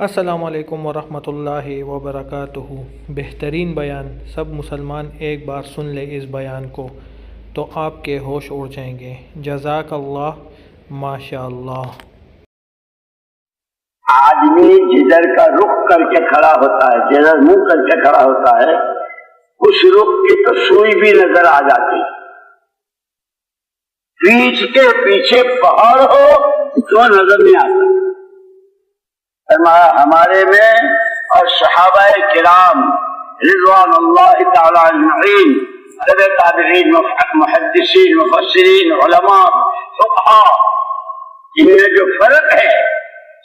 السلام علیکم ورحمۃ اللہ وبرکاتہ۔ بہترین بیان، سب مسلمان ایک بار سن لے اس بیان کو، تو آپ کے ہوش اڑ جائیں گے۔ جزاک اللہ ماشاء اللہ آدمی جدھر کا رخ کر کے کھڑا ہوتا ہے، جدھر منہ کر کے کھڑا ہوتا ہے، اس رخ کی تو سوئی بھی نظر آ جاتی پیچھ کے پیچھے پہاڑ ہو تو نظر نہیں آتا۔ ہمارے میں اور صحابہ کرام رضوان اللہ تعالی اجمعین طب تابعین، محدثین، مفسرین، علماء، فقہا ان میں جو فرق ہے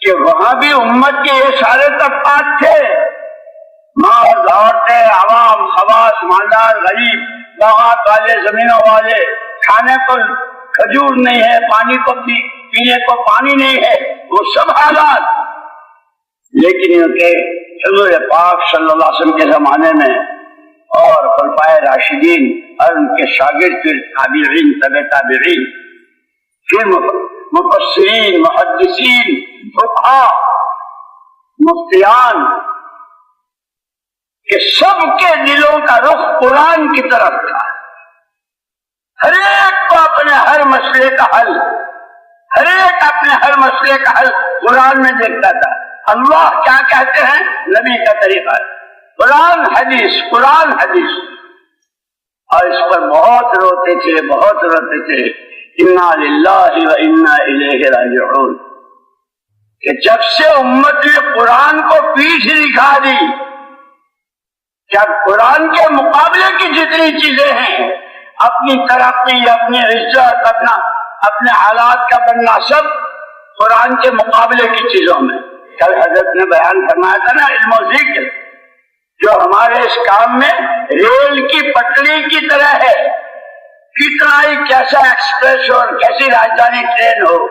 کہ وہاں بھی امت کے یہ سارے طبقات تھے۔ مرد عورتیں عوام خواص مالدار، غریب، باغات والے، زمینوں والے۔ کھانے کو کھجور نہیں ہے، پانی کو پینے کو پانی نہیں ہے۔ وہ سب حالات لیکن ان کے حضور پاک صلی اللہ علیہ وسلم کے زمانے میں اور خلفائے راشدین اور ان کے شاگرد پھر تابعین طب تابعین، پھر مفسرین، محدثین، فقہا، مفتیان کہ سب کے دلوں کا رخ قرآن کی طرف تھا۔ ہر ایک کو اپنے ہر مسئلے کا حل، ہر ایک اپنے ہر مسئلے کا حل قرآن میں دیکھتا تھا۔ اللہ کیا کہتے ہیں؟ نبی کا طریقہ ہے۔ قرآن حدیث قرآن حدیث۔ اور اس پر بہت روتے تھے بہت روتے تھے انا للہ و انا الیہ راجعون۔ کہ جب سے امت نے قرآن کو پیچھ دکھا دی جب قرآن کے مقابلے کی جتنی چیزیں ہیں، اپنی ترقی، اپنی عزت، اپنا، اپنے حالات کا بننا، سب قرآن کے مقابلے کی چیزوں میں۔ کل حضرت نے بیان فرمایا تھا نا، علم و ذکر، جو ہمارے اس کام میں ریل کی پٹڑی کی طرح ہے۔ کتنا ہی کیسا ایکسپریس ہو اور کیسی راجدھانی ٹرین ہو۔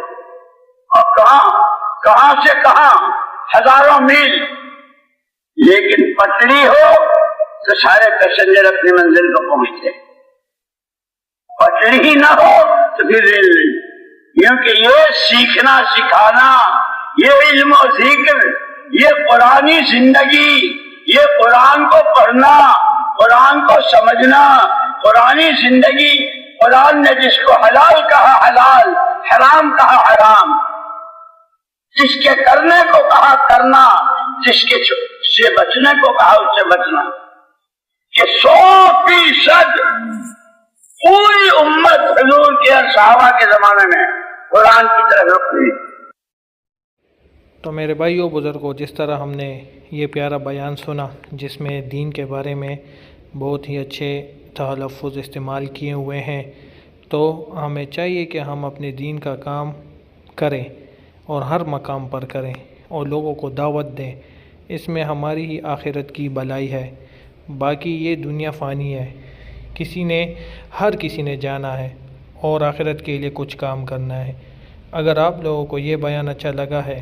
اور کہاں کہاں سے کہاں، ہزاروں میل۔ لیکن پٹڑی ہو تو سارے پیسنجر اپنی منزل کو پہنچتے۔ پٹڑی ہی نہ ہو تو پھر ریل نہیں۔ کیونکہ یہ سیکھنا، سکھانا یہ علم و ذکر، یہ قرآنی زندگی، یہ قرآن کو پڑھنا، قرآن کو سمجھنا، قرآنی زندگی، قرآن نے جس کو حلال کہا حلال، حرام کہا حرام، جس کے کرنے کو کہا کرنا، جس کے سے بچنے کو کہا اس سے بچنا۔ کہ سو فیصد پوری امت حضور کے صحابہ کے زمانے میں قرآن کی طرف رخ ہوئی تو میرے بھائیو بزرگوں جس طرح ہم نے یہ پیارا بیان سنا، جس میں دین کے بارے میں بہت ہی اچھے تلفظ استعمال کیے ہوئے ہیں، تو ہمیں چاہیے کہ ہم اپنے دین کا کام کریں اور ہر مقام پر کریں اور لوگوں کو دعوت دیں۔ اس میں ہماری ہی آخرت کی بلائی ہے، باقی یہ دنیا فانی ہے۔ کسی نے، ہر کسی نے جانا ہے اور آخرت کے لیے کچھ کام کرنا ہے۔ اگر آپ لوگوں کو یہ بیان اچھا لگا ہے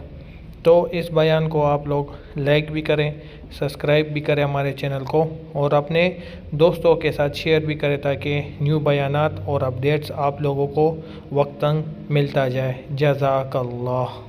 تو اس بیان کو آپ لوگ لائک بھی کریں سبسکرائب بھی کریں ہمارے چینل کو اور اپنے دوستوں کے ساتھ شیئر بھی کریں تاکہ نیو بیانات اور اپڈیٹس آپ لوگوں کو وقتاً ملتا جائے۔ جزاک اللہ۔